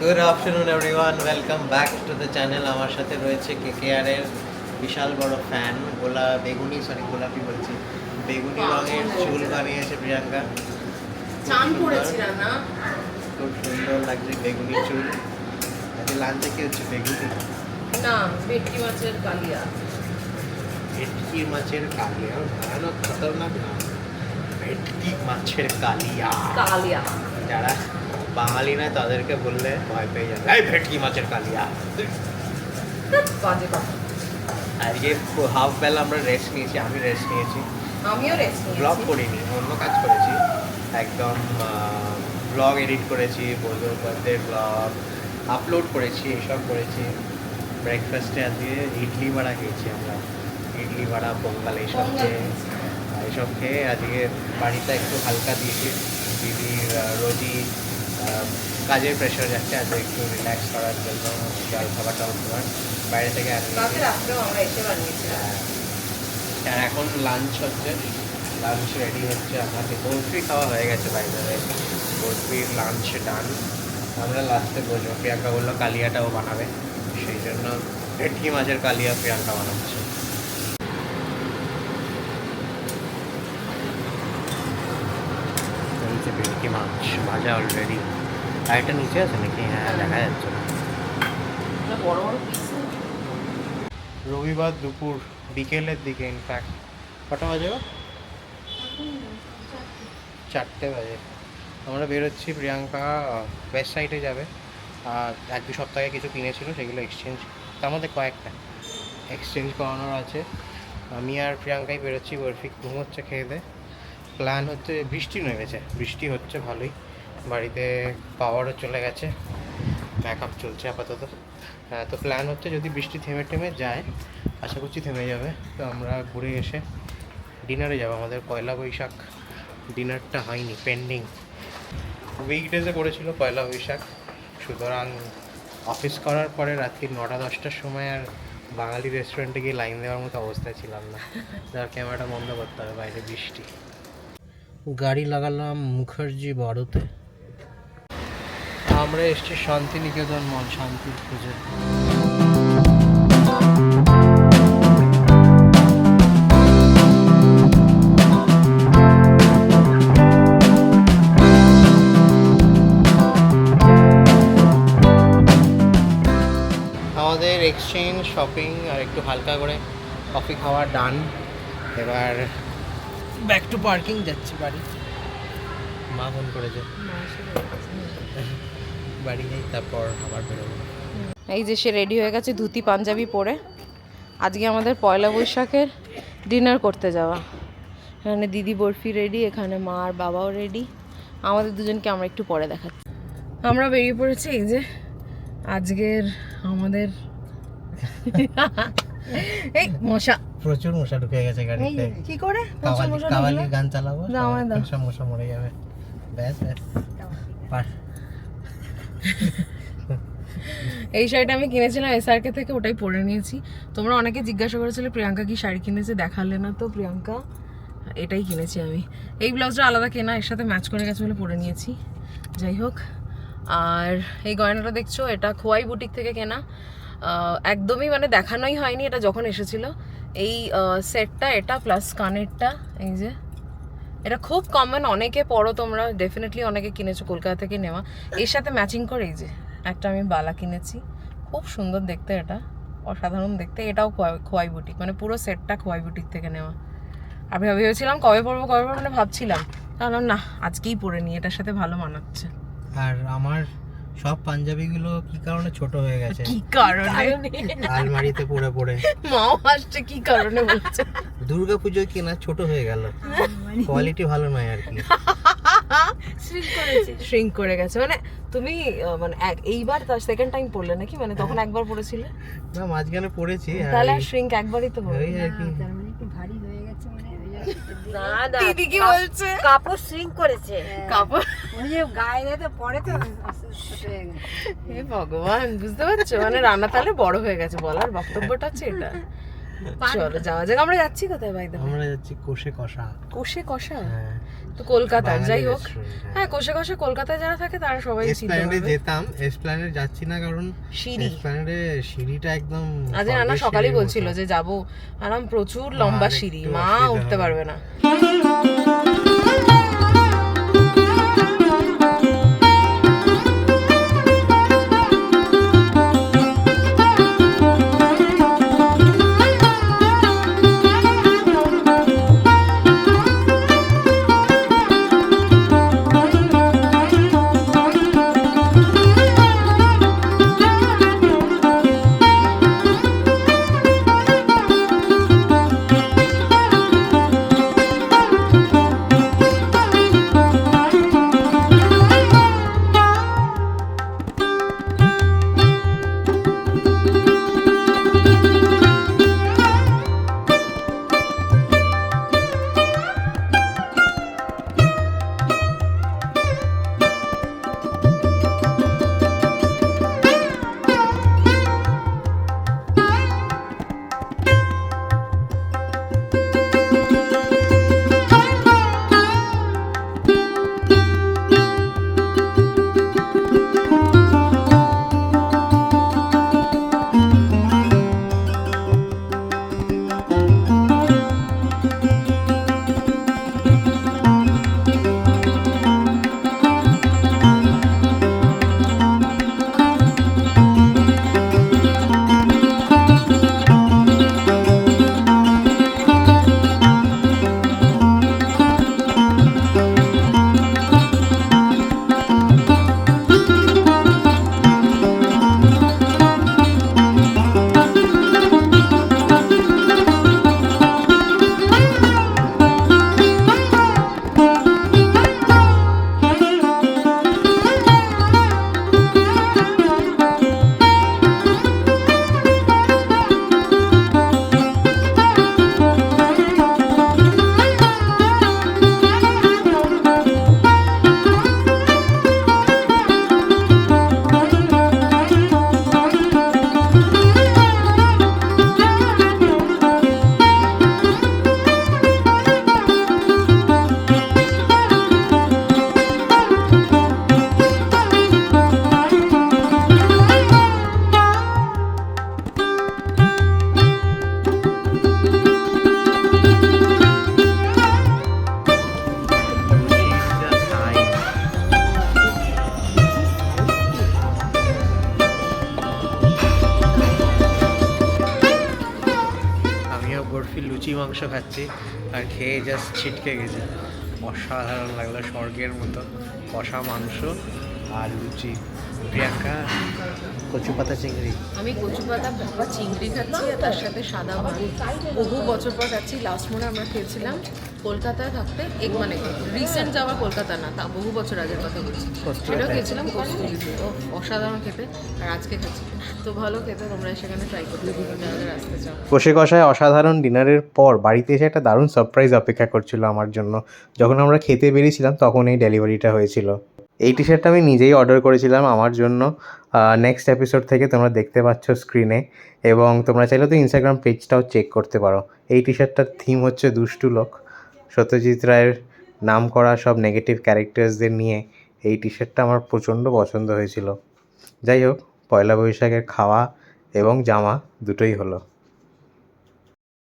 Good afternoon everyone welcome back to the channel আমার সাথে রয়েছে কেকেআর এর বিশাল বড় ফ্যান গোলা বেগুনি সরি গোলাপি বলছি। বেগুনি রঙের চুল বানিয়েছে প্রিয়াঙ্কা। চান করেছিলাম না? খুব সুন্দর লাগছে বেগুনি চুল। আজকে লাঞ্চে কি হচ্ছে বেগুনি? না ভেটকি মাছের কালিয়া। ভেটকি মাছের কালিয়া? ভয়ানক খতরনাক না। ভেটকি মাছের কালিয়া। কালিয়া। যারা বাঙালি নয় তাদেরকে বললে ভয় পেয়ে যাবে। এই ভেটকি মাছের কালিয়া। আজকে হাফ বেলা আমরা রেস্ট নিয়েছি আমি রেস্ট নিয়েছি। আমিও রেস্ট ব্লগ করিনি অন্য কাজ করেছি। একদম ব্লগ এডিট করেছি বন্ধুর বার্থডে ব্লগ আপলোড করেছি এসব করেছি। ব্রেকফাস্টে আজকে ইডলি বড়া খেয়েছি আমরা। ইডলি বড়া পোঙ্গাল এইসব খেয়ে এইসব খেয়ে আজকে বাড়িটা একটু হালকা দিয়েছি। দিদির আহ, কাজের প্রেশার যাচ্ছে আজকে একটু রিল্যাক্স করার জন্য জল খাবার টল খাবার বাইরে থেকে আর বানিয়েছিলাম। আর এখন লাঞ্চ হচ্ছে লাঞ্চ রেডি হচ্ছে আমাদের। বরফি খাওয়া হয়ে গেছে বাইরে বরফির লাঞ্চ ডান আমরা লাস্টে বলব প্রিয়াঙ্কা বলল কালিয়াটাও বানাবে। সেই জন্য ভেটকি মাছের কালিয়া প্রিয়াঙ্কা বানাচ্ছে এই যে ভেটকি মাছ ভাজা অলরেডি আর একটা নিচে আছে নাকি? হ্যাঁ দেখা যাচ্ছে। বড় বড় রবিবার দুপুর বিকেলের দিকে ইনফ্যাক্ট কটা বাজে? চারটে বাজে। আমরা বেরোচ্ছি প্রিয়াঙ্কা ওয়েস্ট সাইডে যাবে। আর এক দু সপ্তাহে কিছু কিনেছিল সেগুলো এক্সচেঞ্জ তার মধ্যে কয়েকটা এক্সচেঞ্জ করানোর আছে। আমি আর প্রিয়াঙ্কাই বেরোচ্ছি বরফি ঘুমোচ্ছে খেয়ে দে। প্ল্যান হচ্ছে বৃষ্টি নেমেছে। বৃষ্টি হচ্ছে ভালোই। বাড়িতে পাওয়ারও চলে গেছে। ব্যাকআপ চলছে আপাতত। হ্যাঁ, তো প্ল্যান হচ্ছে যদি বৃষ্টি থেমে টেমে যায় আশা করছি থেমে যাবে। তো আমরা ঘুরে এসে ডিনারে যাব। আমাদের পয়লা বৈশাখ ডিনারটা হয়নি পেন্ডিং উইকডেজে করেছিল পয়লা বৈশাখ। সুতরাং অফিস করার পরে রাত্রি নটা দশটার সময় আর বাঙালি রেস্টুরেন্টে গিয়ে লাইন দেওয়ার মতো অবস্থায় ছিলাম না। যার ক্যামেরাটা বন্ধ করতে হবে বাইরে বৃষ্টি। গাড়ি লাগালাম মুখার্জি বারোতে। আমরা এসেছি শান্তিনিকেতন মল, শান্তির খুঁজে। আমাদের এক্সচেঞ্জ শপিং আর একটু হালকা করে কফি খাওয়া ডান এবার ব্যাক টু পার্কিং যাচ্ছি বাড়ি। মা ফোন করেছে। বাড়ি যাই তারপর আবার বেরোবো। এই যে সে রেডি হয়ে গেছে ধুতি পাঞ্জাবি পরে। আজকে আমাদের পয়লা বৈশাখের ডিনার করতে যাওয়া। এখানে দিদি বরফি রেডি এখানে মা আর বাবাও রেডি আমাদের দুজনকে আমরা একটু পরে দেখাচ্ছি। আমরা বেরিয়ে পড়েছি এই যে আজকের আমাদের এই মশা। প্রচুর মশা ঢুকে গেছে গাড়িতে। কি করে? কাওয়ালি মশা কাওয়ালি গান চালাবো? দাও, দাও। সব মশা মরে যাবে। ব্যাস ব্যাস। পার এই শাড়িটা আমি কিনেছিলাম এসআরকে থেকে ওটাই পরে নিয়েছি। তোমরা অনেকে জিজ্ঞাসা করেছিলে প্রিয়াঙ্কা কি শাড়ি কিনেছে দেখালে না তো প্রিয়াঙ্কা? এটাই কিনেছি আমি। এই ব্লাউজটা আলাদা কেনা এর সাথে ম্যাচ করে গেছে বলে পরে নিয়েছি। যাই হোক আর এই গয়নাটা দেখছ এটা খোয়াই বুটিক থেকে কেনা। একদমই মানে দেখানোই হয়নি এটা যখন এসেছিল। এই সেটটা এটা প্লাস কানেরটা, এই যে। এটা খুব কমন অনেকে পড়ো তোমরা ডেফিনেটলি অনেকে কিনেছো কলকাতা থেকে নেওয়া। এর সাথে ম্যাচিং করে, এই যে, একটা আমি বালা কিনেছি। খুব সুন্দর দেখতে এটা, অসাধারণ দেখতে। এটাও খোয়াই- বুটিক মানে পুরো সেটটা খোয়াই বুটিক থেকে নেওয়া। আমি ভেবেছিলাম কবে পরবো কবে পরবো মানে ভাবছিলাম। তাহলে না, আজকেই পরে নি এটার সাথে ভালো মানাচ্ছে। আর আমার সব পাঞ্জাবিগুলো কি কারণে ছোট হয়ে গেছে? কি কারণে? আলমারিতে পড়ে পড়ে। মাও আসছে কি কারণে বলছে? দুর্গা পুজোয় কেনা ছোট হয়ে গেল। কোয়ালিটি ভালো নয় আর কি। শ্রিঙ্ক করে গেছে। মানে তুমি মানে এক- এইবার তার সেকেন্ড টাইম পড়লে নাকি? মানে তখন একবার পড়েছিলে? না মাঝখানে পড়েছি তাহলে শ্রিঙ্ক একবারই তো হবে। ওই আর কি। না না দিদি কি বলছে। কাপড় সিং করেছে। কাপড় ওই যে গায়ে তো পরে তো হে ভগবান বুঝতে পারছ? মানে রান্না তাহলে বড় হয়ে গেছে বলার বক্তব্যটা হচ্ছে এটা। চলো যাওয়া যাক। আমরা যাচ্ছি কোথায় ভাই আমরা যাচ্ছি কোষে কষা। কোষে কষা? হ্যাঁ। তো কলকাতার যাই হোক। হ্যাঁ। হ্যাঁ কোষে কষে কলকাতায় যারা থাকে তারা সবাই এসপ্ল্যানেডে যেতাম এসপ্ল্যানেড যাচ্ছি না কারণ সিঁড়ি। এসপ্ল্যানেডে সিঁড়িটা একদম আজ স্বর্গের সকালেই বলছিল যে যাব। আরাম প্রচুর লম্বা সিঁড়ি। মা উঠতে পারবে না। লুচি মাংস খাচ্ছি আর খেয়ে জাস্ট ছিটকে গেছি। অসাধারণ লাগল স্বর্গের মতো কষা মাংস আর লুচি। প্রিয়াঙ্কা কচু পাতা চিংড়ি। আমি কচু পাতা বা চিংড়ি খাচ্ছি আর তার সাথে সাদা ভাত বহু বছর পর খাচ্ছি লাস্ট মোড়ে আমরা খেয়েছিলাম। কলকাতায় থাকতে এক মানে রিসেন্ট যাওয়া কলকাতা না তা বহু বছর আগের কথা বলছি। সেটাও খেয়েছিলাম কস্তুরিতে। অসাধারণ খেতে আর আজকে খাচ্ছি। তো ভালো খেতে তোমরা সেখানে ট্রাই করতে কষে কষায় অসাধারণ ডিনারের পর বাড়িতে এসে একটা দারুণ সারপ্রাইজ অপেক্ষা করছিল আমার জন্য। যখন আমরা খেতে বেরিয়েছিলাম তখন এই ডেলিভারিটা হয়েছিল। এই টি শার্টটা আমি নিজেই অর্ডার করেছিলাম আমার জন্য। নেক্সট এপিসোড থেকে তোমরা দেখতে পাচ্ছ স্ক্রিনে এবং তোমরা চাইলে তো ইনস্টাগ্রাম পেজটাও চেক করতে পারো। এই টি শার্টটার থিম হচ্ছে দুষ্টু লোক। সত্যজিৎ রায়ের নাম করা সব নেগেটিভ ক্যারেক্টার্সদের নিয়ে এই টি শার্টটা আমার প্রচণ্ড পছন্দ হয়েছিল। যাই হোক, পয়লা বৈশাখের খাওয়া এবং জামা দুটোই হলো।